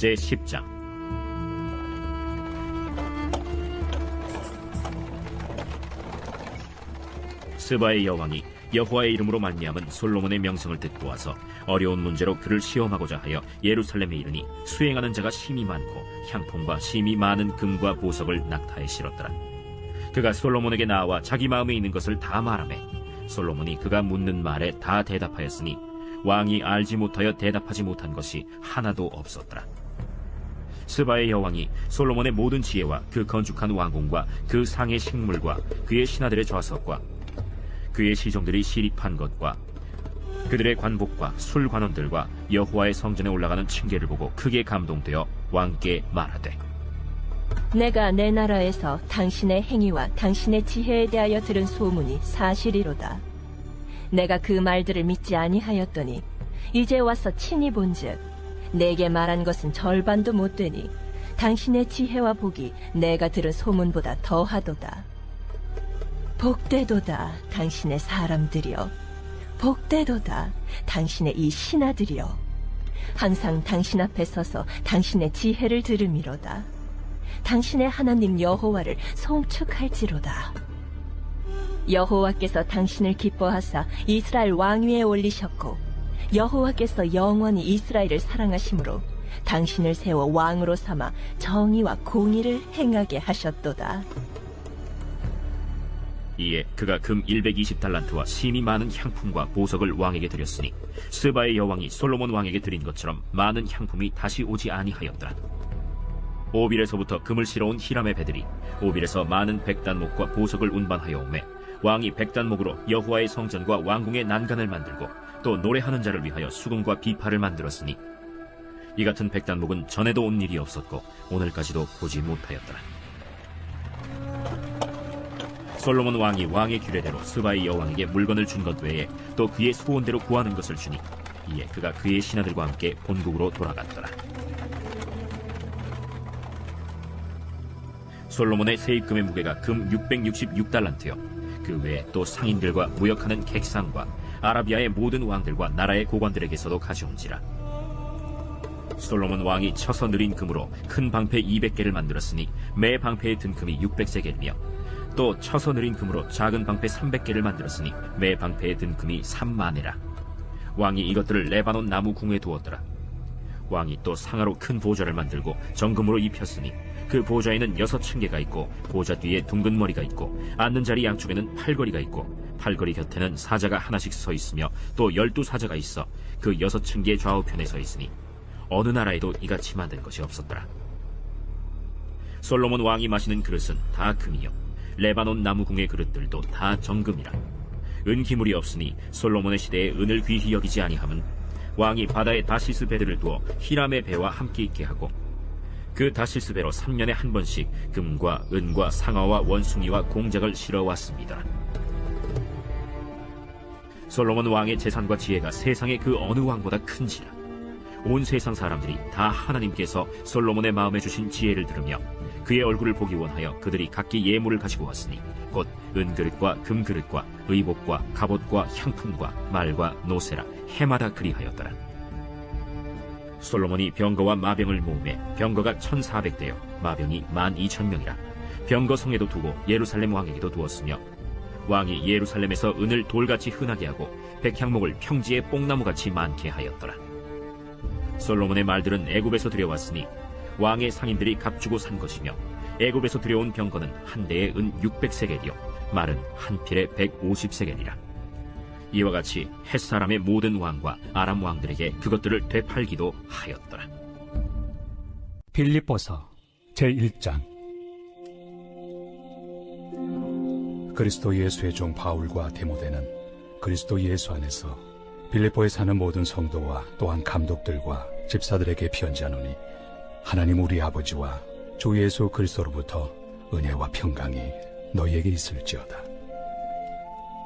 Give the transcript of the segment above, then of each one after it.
제 10장 스바의 여왕이 여호와의 이름으로 말미암은 솔로몬의 명성을 듣고 와서 어려운 문제로 그를 시험하고자 하여 예루살렘에 이르니 수행하는 자가 심이 많고 향품과 심이 많은 금과 보석을 낙타에 실었더라. 그가 솔로몬에게 나와 자기 마음에 있는 것을 다 말하매 솔로몬이 그가 묻는 말에 다 대답하였으니 왕이 알지 못하여 대답하지 못한 것이 하나도 없었더라. 스바의 여왕이 솔로몬의 모든 지혜와 그 건축한 왕궁과 그 상의 식물과 그의 신하들의 좌석과 그의 시종들이 시립한 것과 그들의 관복과 술관원들과 여호와의 성전에 올라가는 층계를 보고 크게 감동되어 왕께 말하되 내가 내 나라에서 당신의 행위와 당신의 지혜에 대하여 들은 소문이 사실이로다. 내가 그 말들을 믿지 아니하였더니 이제 와서 친히 본즉 내게 말한 것은 절반도 못 되니 당신의 지혜와 복이 내가 들은 소문보다 더하도다. 복되도다 당신의 사람들이여 복되도다 당신의 이 신하들이여 항상 당신 앞에 서서 당신의 지혜를 들음이로다. 당신의 하나님 여호와를 송축할지로다. 여호와께서 당신을 기뻐하사 이스라엘 왕위에 올리셨고 여호와께서 영원히 이스라엘을 사랑하심으로 당신을 세워 왕으로 삼아 정의와 공의를 행하게 하셨도다. 이에 그가 금 120달란트와 심이 많은 향품과 보석을 왕에게 드렸으니 스바의 여왕이 솔로몬 왕에게 드린 것처럼 많은 향품이 다시 오지 아니하였더라. 오빌에서부터 금을 실어온 히람의 배들이 오빌에서 많은 백단목과 보석을 운반하여 오매 왕이 백단목으로 여호와의 성전과 왕궁의 난간을 만들고 또 노래하는 자를 위하여 수금과 비파를 만들었으니 이 같은 백단목은 전에도 온 일이 없었고 오늘까지도 보지 못하였더라. 솔로몬 왕이 왕의 규례대로 스바의 여왕에게 물건을 준 것 외에 또 그의 소원대로 구하는 것을 주니 이에 그가 그의 신하들과 함께 본국으로 돌아갔더라. 솔로몬의 세입금의 무게가 금 666달란트요. 그 외에 또 상인들과 무역하는 객상과 아라비아의 모든 왕들과 나라의 고관들에게서도 가져온지라. 솔로몬 왕이 쳐서 느린 금으로 큰 방패 200개를 만들었으니 매 방패의 등금이 600세겔이며 또 쳐서 느린 금으로 작은 방패 300개를 만들었으니 매 방패의 등금이 3만회라. 왕이 이것들을 레바논 나무 궁에 두었더라. 왕이 또 상하로 큰 보좌를 만들고 정금으로 입혔으니 그 보좌에는 여섯 층계가 있고 보좌 뒤에 둥근 머리가 있고 앉는 자리 양쪽에는 팔걸이가 있고 팔걸이 곁에는 사자가 하나씩 서 있으며 또 열두 사자가 있어 그 여섯 층계 좌우편에 서 있으니 어느 나라에도 이같이 만든 것이 없었더라. 솔로몬 왕이 마시는 그릇은 다 금이요 레바논 나무궁의 그릇들도 다 정금이라. 은기물이 없으니 솔로몬의 시대에 은을 귀히 여기지 아니함은 왕이 바다에 다시스 배들을 두어 히람의 배와 함께 있게 하고 그 다시스 배로 3년에 한 번씩 금과 은과 상아와 원숭이와 공작을 실어 왔습니다. 솔로몬 왕의 재산과 지혜가 세상의 그 어느 왕보다 큰지라. 온 세상 사람들이 다 하나님께서 솔로몬의 마음에 주신 지혜를 들으며 그의 얼굴을 보기 원하여 그들이 각기 예물을 가지고 왔으니 곧 은그릇과 금그릇과 의복과 갑옷과 향품과 말과 노세라 해마다 그리하였더라. 솔로몬이 병거와 마병을 모으매 병거가 1400대요 마병이 12,000명이라 병거 성에도 두고 예루살렘 왕에게도 두었으며 왕이 예루살렘에서 은을 돌같이 흔하게 하고 백향목을 평지에 뽕나무같이 많게 하였더라. 솔로몬의 말들은 애굽에서 들여왔으니 왕의 상인들이 값주고 산 것이며 애굽에서 들여온 병거는 한 대에 은 600세겔이요 말은 한 필에 150세겔이라 이와 같이 햇사람의 모든 왕과 아람 왕들에게 그것들을 되팔기도 하였더라 빌립보서 제1장 그리스도 예수의 종 바울과 디모데는 그리스도 예수 안에서 빌립보에 사는 모든 성도와 또한 감독들과 집사들에게 편지하노니 하나님 우리 아버지와 주 예수 그리스도로부터 은혜와 평강이 너희에게 있을지어다.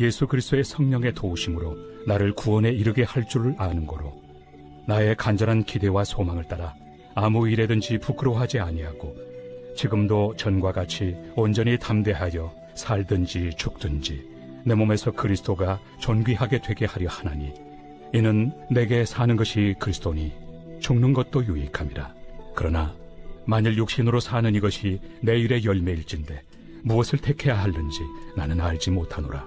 예수 그리스도의 성령의 도우심으로 나를 구원에 이르게 할 줄을 아는 거로 나의 간절한 기대와 소망을 따라 아무 일에든지 부끄러워하지 아니하고 지금도 전과 같이 온전히 담대하여 살든지 죽든지 내 몸에서 그리스도가 존귀하게 되게 하려 하나니 이는 내게 사는 것이 그리스도니 죽는 것도 유익함이라. 그러나 만일 육신으로 사는 이것이 내일의 열매일진데 무엇을 택해야 하는지 나는 알지 못하노라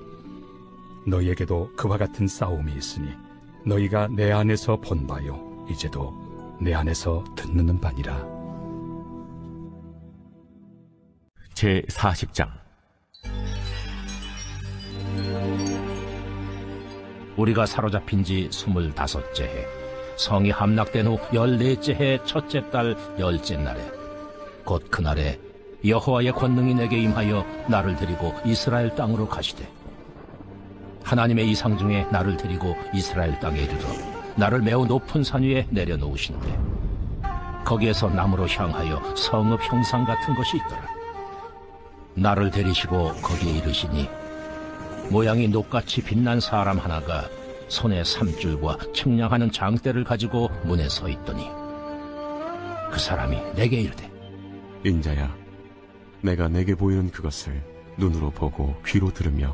너희에게도 그와 같은 싸움이 있으니 너희가 내 안에서 본 바요 이제도 내 안에서 듣는 바니라. 제 40장 우리가 사로잡힌 지 스물다섯째 해 성이 함락된 후 열넷째 해 첫째 달 열째 날에 곧 그날에 여호와의 권능이 내게 임하여 나를 데리고 이스라엘 땅으로 가시되 하나님의 이상 중에 나를 데리고 이스라엘 땅에 이르러 나를 매우 높은 산 위에 내려놓으신데 거기에서 나무로 향하여 성읍 형상 같은 것이 있더라. 나를 데리시고 거기에 이르시니 모양이 녹같이 빛난 사람 하나가 손에 삼줄과 측량하는 장대를 가지고 문에 서 있더니 그 사람이 내게 이르되 인자야, 내가 내게 보이는 그것을 눈으로 보고 귀로 들으며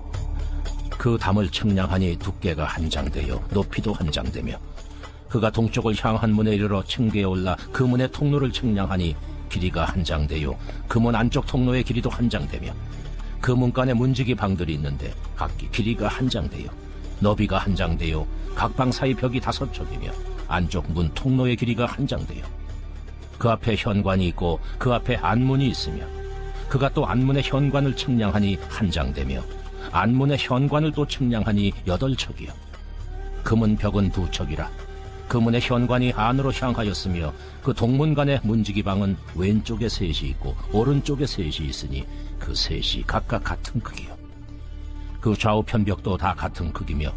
그 담을 측량하니 두께가 한 장되요 높이도 한 장되며 그가 동쪽을 향한 문에 이르러 층계에 올라 그 문의 통로를 측량하니 길이가 한 장되요. 그 문 안쪽 통로의 길이도 한 장되며 그 문간에 문지기 방들이 있는데 각기 길이가 한 장되요. 너비가 한 장되요. 각 방 사이 벽이 다섯 척이며 안쪽 문 통로의 길이가 한 장되요. 그 앞에 현관이 있고 그 앞에 안문이 있으며 그가 또 안문의 현관을 측량하니 한 장되며 안문의 현관을 또 측량하니 여덟 척이요. 금은 벽은 두 척이라. 금문의 현관이 안으로 향하였으며 그 동문간의 문지기 방은 왼쪽에 셋이 있고 오른쪽에 셋이 있으니 그 셋이 각각 같은 크기요. 그 좌우편 벽도 다 같은 크기며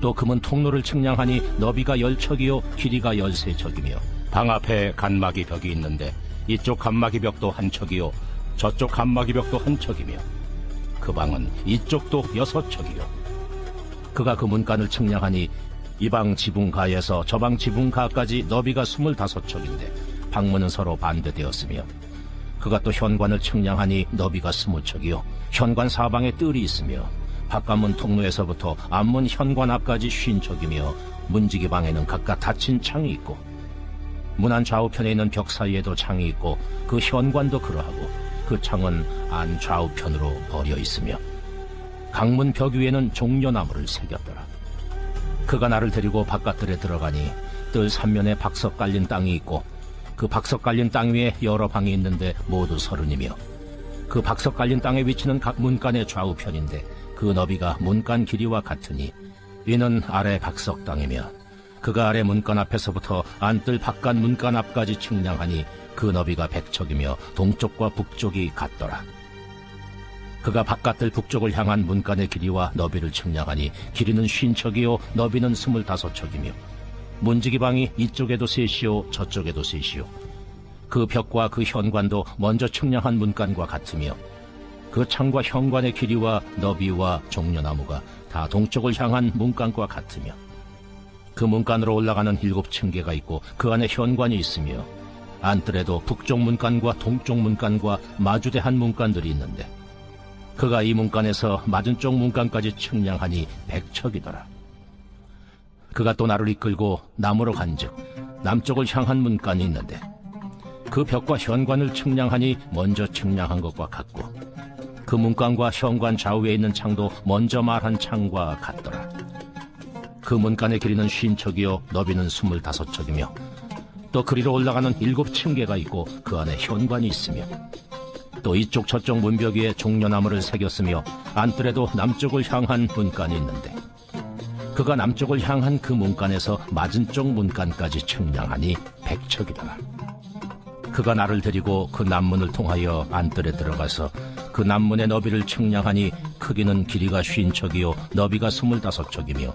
또 금은 통로를 측량하니 너비가 열 척이요 길이가 열세 척이며 방 앞에 간막이 벽이 있는데 이쪽 간막이 벽도 한 척이요 저쪽 간막이 벽도 한 척이며 그 방은 이쪽도 여섯 척이요. 그가 그 문간을 측량하니 이 방 지붕가에서 저 방 지붕가까지 너비가 스물다섯 척인데 방문은 서로 반대되었으며 그가 또 현관을 측량하니 너비가 스무 척이요. 현관 사방에 뜰이 있으며 바깥문 통로에서부터 앞문 현관 앞까지 쉰 척이며 문지기 방에는 각각 닫힌 창이 있고 문안 좌우편에 있는 벽 사이에도 창이 있고 그 현관도 그러하고 그 창은 안 좌우편으로 버려 있으며 강문 벽 위에는 종려나무를 새겼더라. 그가 나를 데리고 바깥들에 들어가니 뜰 삼면에 박석 깔린 땅이 있고 그 박석 깔린 땅 위에 여러 방이 있는데 모두 서른이며 그 박석 깔린 땅의 위치는 각 문간의 좌우편인데 그 너비가 문간 길이와 같으니 이는 아래 박석 땅이며 그가 아래 문간 앞에서부터 안뜰 바깥 문간 앞까지 측량하니 그 너비가 백척이며 동쪽과 북쪽이 같더라. 그가 바깥들 북쪽을 향한 문간의 길이와 너비를 측량하니 길이는 쉰 척이요 너비는 스물다섯 척이며 문지기 방이 이쪽에도 셋이요 저쪽에도 셋이요 그 벽과 그 현관도 먼저 측량한 문간과 같으며 그 창과 현관의 길이와 너비와 종려나무가 다 동쪽을 향한 문간과 같으며 그 문간으로 올라가는 일곱 층계가 있고 그 안에 현관이 있으며 안뜰에도 북쪽 문간과 동쪽 문간과 마주대한 문간들이 있는데 그가 이 문간에서 맞은쪽 문간까지 측량하니 백척이더라. 그가 또 나를 이끌고 남으로 간즉 남쪽을 향한 문간이 있는데 그 벽과 현관을 측량하니 먼저 측량한 것과 같고 그 문간과 현관 좌우에 있는 창도 먼저 말한 창과 같더라. 그 문간의 길이는 쉰 척이요 너비는 스물다섯 척이며 또 그리로 올라가는 일곱 층계가 있고 그 안에 현관이 있으며 또 이쪽 저쪽 문벽 위에 종려나무를 새겼으며 안뜰에도 남쪽을 향한 문간이 있는데 그가 남쪽을 향한 그 문간에서 맞은쪽 문간까지 측량하니 백척이더라. 그가 나를 데리고 그 남문을 통하여 안뜰에 들어가서 그 남문의 너비를 측량하니 크기는 길이가 쉰 척이요 너비가 스물다섯 척이며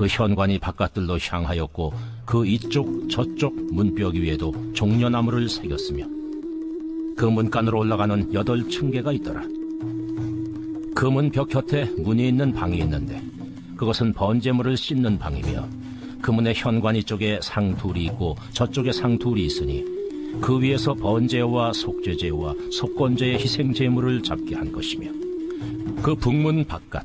그 현관이 바깥들로 향하였고 그 이쪽 저쪽 문벽 위에도 종려나무를 새겼으며 그 문간으로 올라가는 여덟 층계가 있더라. 그 문 벽 곁에 문이 있는 방이 있는데 그것은 번제물을 씻는 방이며 그 문의 현관 이 쪽에 상 둘이 있고 저쪽에 상 둘이 있으니 그 위에서 번제와 속죄제와 속건제의 희생 제물을 잡게 한 것이며 그 북문 바깥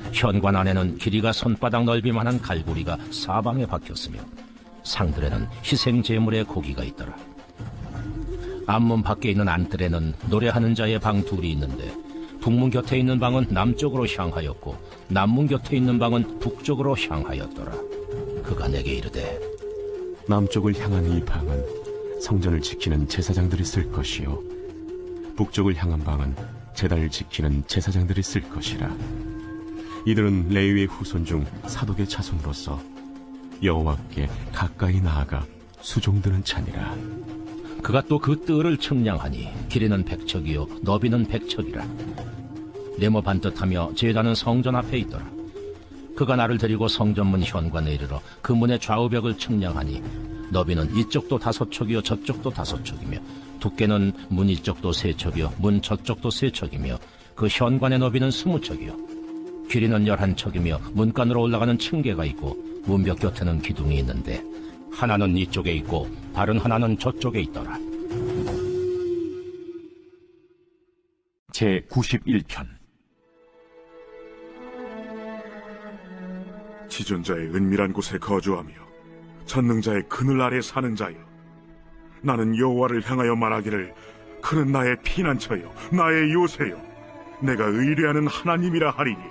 현관 안에는 길이가 손바닥 넓이만한 갈고리가 사방에 박혔으며 상들에는 희생 제물의 고기가 있더라. 앞문 밖에 있는 안뜰에는 노래하는 자의 방 둘이 있는데 북문 곁에 있는 방은 남쪽으로 향하였고 남문 곁에 있는 방은 북쪽으로 향하였더라. 그가 내게 이르되 남쪽을 향한 이 방은 성전을 지키는 제사장들이 쓸 것이요 북쪽을 향한 방은 제단을 지키는 제사장들이 쓸 것이라 이들은 레위의 후손 중 사독의 자손으로서 여호와께 가까이 나아가 수종드는 찬이라. 그가 또 그 뜰을 측량하니 길이는 백척이요 너비는 백척이라. 네모 반듯하며 제단은 성전 앞에 있더라. 그가 나를 데리고 성전문 현관에 이르러 그 문의 좌우벽을 측량하니 너비는 이쪽도 다섯 척이요 저쪽도 다섯 척이며 두께는 문 이쪽도 세 척이요 문 저쪽도 세 척이며 그 현관의 너비는 스무 척이요 길이는 열한 척이며 문간으로 올라가는 층계가 있고 문벽 곁에는 기둥이 있는데 하나는 이쪽에 있고 다른 하나는 저쪽에 있더라. 제 91편 지존자의 은밀한 곳에 거주하며 전능자의 그늘 아래 사는 자여 나는 여호와를 향하여 말하기를 그는 나의 피난처요 나의 요새요 내가 의뢰하는 하나님이라 하리니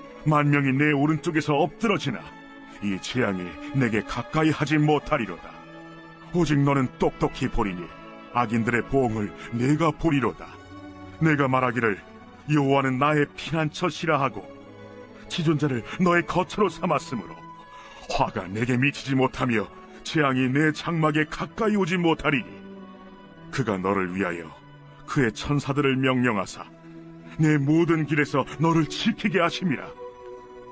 만명이 내 오른쪽에서 엎드러지나 이 재앙이 내게 가까이 하지 못하리로다. 오직 너는 똑똑히 보리니 악인들의 보응을 내가 보리로다. 내가 말하기를 여호와는 나의 피난처시라 하고 지존자를 너의 거처로 삼았으므로 화가 내게 미치지 못하며 재앙이 내 장막에 가까이 오지 못하리니 그가 너를 위하여 그의 천사들을 명령하사 내 모든 길에서 너를 지키게 하심이라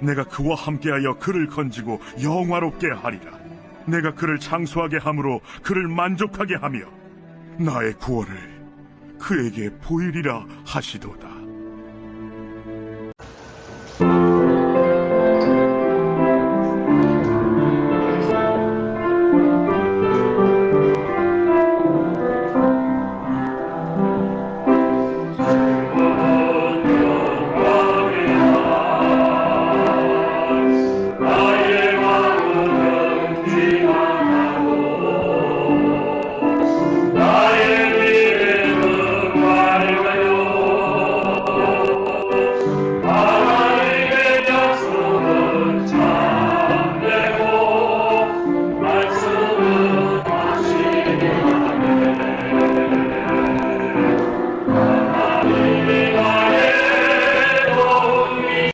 내가 그와 함께하여 그를 건지고 영화롭게 하리라. 내가 그를 장수하게 함으로 그를 만족하게 하며 나의 구원을 그에게 보이리라 하시도다.